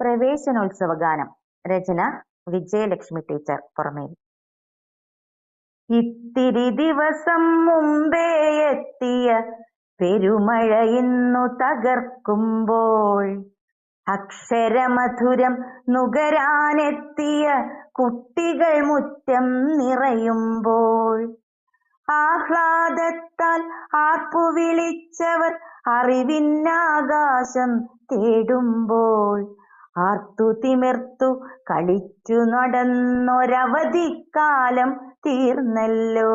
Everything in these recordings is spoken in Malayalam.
പ്രവേശനോത്സവ ഗാനം രചന വിജയലക്ഷ്മി ടീച്ചർ പുറമേ ഇത്തിരി ദിവസം മുമ്പേ എത്തിയ പെരുമഴ ഇന്നു തകർക്കുമ്പോൾ അക്ഷരമധുരം നുകരാനെത്തിയ കുട്ടികൾ മുറ്റം നിറയുമ്പോൾ ആഹ്ലാദത്താൽ ആർപ്പുവിളിച്ചവർ അറിവിന്നാകാശം തേടുമ്പോൾ ആർത്തു തിമിർത്തു കളിച്ചു നടന്നൊരവധിക്കാലം തീർന്നല്ലോ.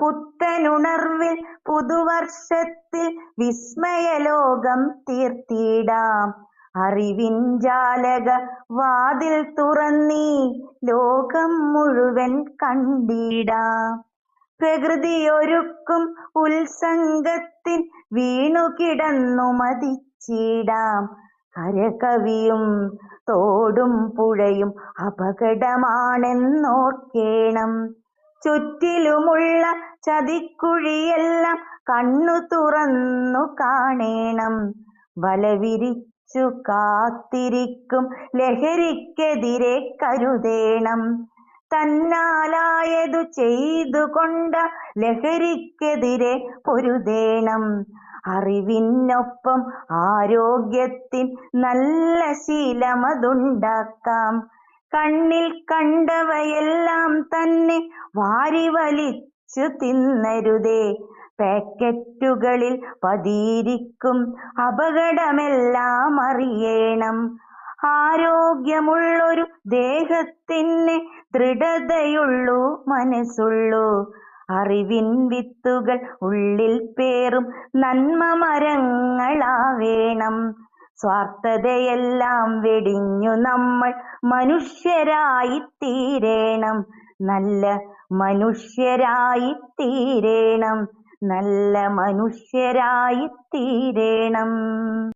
പുത്തനുണർവിൽ പുതുവർഷത്തിൽ വിസ്മയലോകം തീർത്തിടാം. അറിവിൻ ജാലക വാതിൽ തുറന്നീ ലോകം മുഴുവൻ കണ്ടിടാം. പ്രകൃതിയൊരുക്കും ഉത്സംഗത്തിൽ വീണുകിടന്നു മതിച്ചിടാം. കരകവിയും തോടും പുഴയും അപകടമാണെന്നോർക്കേണം. ചുറ്റിലുമുള്ള ചതിക്കുഴിയെല്ലാം കണ്ണു തുറന്നു കാണേണം. വലവിരിച്ചു കാത്തിരിക്കും ലഹരിക്കെതിരെ കരുതേണം. തന്നാലായതു ചെയ്തുകൊണ്ട ലഹരിക്കെതിരെ പൊരുതേണം. അറിവിനൊപ്പം ആരോഗ്യത്തിൻ നല്ല ശീലമതുണ്ടാക്കാം. കണ്ണിൽ കണ്ടവയെല്ലാം തന്നെ വാരി വലിച്ചു തിന്നരുതേ. പാക്കറ്റുകളിൽ പതിയിരിക്കും അപകടമെല്ലാം അറിയണം ആരോഗ്യമുള്ളൊരു ദേഹത്തിന് ദൃഢതയുള്ളൂ മനസ്സുള്ളൂ. അറിവിൻ വിത്തുകൾ ഉള്ളിൽ പേറും നന്മ മരങ്ങളാവേണം. സ്വാർത്ഥതയെല്ലാം വെടിഞ്ഞു നമ്മൾ മനുഷ്യരായി തീരേണം നല്ല മനുഷ്യരായി തീരേണം നല്ല മനുഷ്യരായി തീരേണം